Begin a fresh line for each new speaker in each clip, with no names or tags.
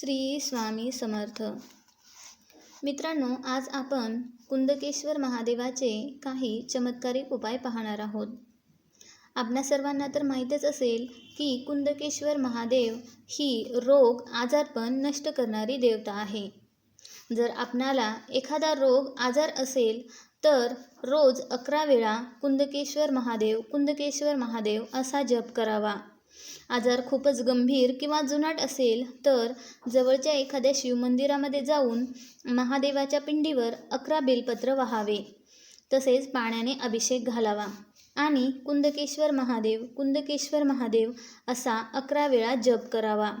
श्री स्वामी समर्थ. मित्रांनो आज आपण कुंदकेश्वर महादेवाचे काही चमत्कारिक उपाय पाहणार आहोत. आपणा सर्वांना तर माहीतच असेल की कुंदकेश्वर महादेव ही रोग आजारपण नष्ट करणारी देवता आहे. जर आपणाला एखादा रोग आजार असेल तर रोज अकरा वेळा कुंदकेश्वर महादेव कुंदकेश्वर महादेव असा जप करावा. आजार खूपच गंभीर किंवा जुनाट असेल तर जवळच्या एखाद्या शिवमंदिरामध्ये जाऊन महादेवाच्या पिंडीवर अकरा बेलपत्र वाहावे. तसेच पाण्याने अभिषेक घालावा. आणि कुंदकेश्वर महादेव कुंदकेश्वर महादेव असा अकरा वेळा जप करावा.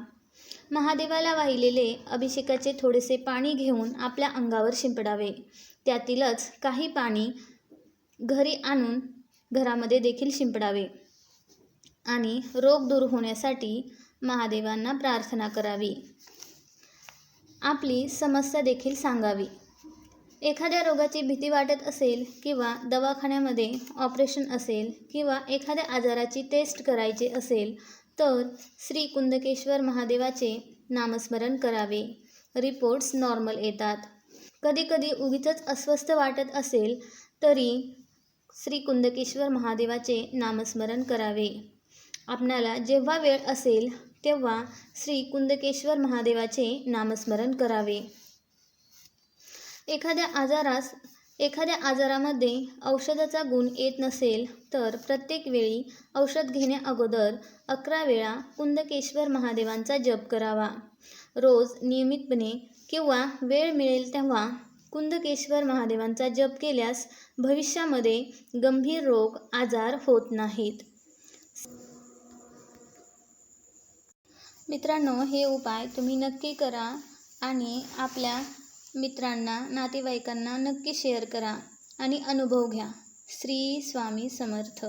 महादेवाला वाहिलेले अभिषेकाचे थोडेसे पाणी घेऊन आपल्या अंगावर शिंपडावे. त्यातीलच काही पाणी घरी आणून घरामध्ये देखील शिंपडावे. आणि रोग दूर होण्यासाठी महादेवांना प्रार्थना करावी. आपली समस्या देखील सांगावी. एखाद्या रोगाची भीती वाटत असेल किंवा दवाखान्यामध्ये ऑपरेशन असेल किंवा एखाद्या आजाराची टेस्ट करायची असेल तर श्री कुंदकेश्वर महादेवाचे नामस्मरण करावे. रिपोर्ट्स नॉर्मल येतात. कधीकधी उगीचच अस्वस्थ वाटत असेल तरी श्री कुंदकेश्वर महादेवाचे नामस्मरण करावे. आपणाला जेव्हा वेळ असेल तेव्हा श्री कुंदकेश्वर महादेवाचे नामस्मरण करावे. एखाद्या आजारास एखाद्या आजारामध्ये औषधाचा गुण येत नसेल तर प्रत्येक वेळी औषध घेण्या अगोदर अकरा वेळा कुंदकेश्वर महादेवांचा जप करावा. रोज नियमितपणे किंवा वेळ मिळेल तेव्हा कुंदकेश्वर महादेवांचा जप केल्यास भविष्यामध्ये गंभीर रोग आजार होत नाहीत. मित्रांनो हे उपाय तुम्ही नक्की करा आणि आपल्या मित्रांना नातेवाईकांना नक्की शेअर करा आणि अनुभव घ्या. श्री स्वामी समर्थ.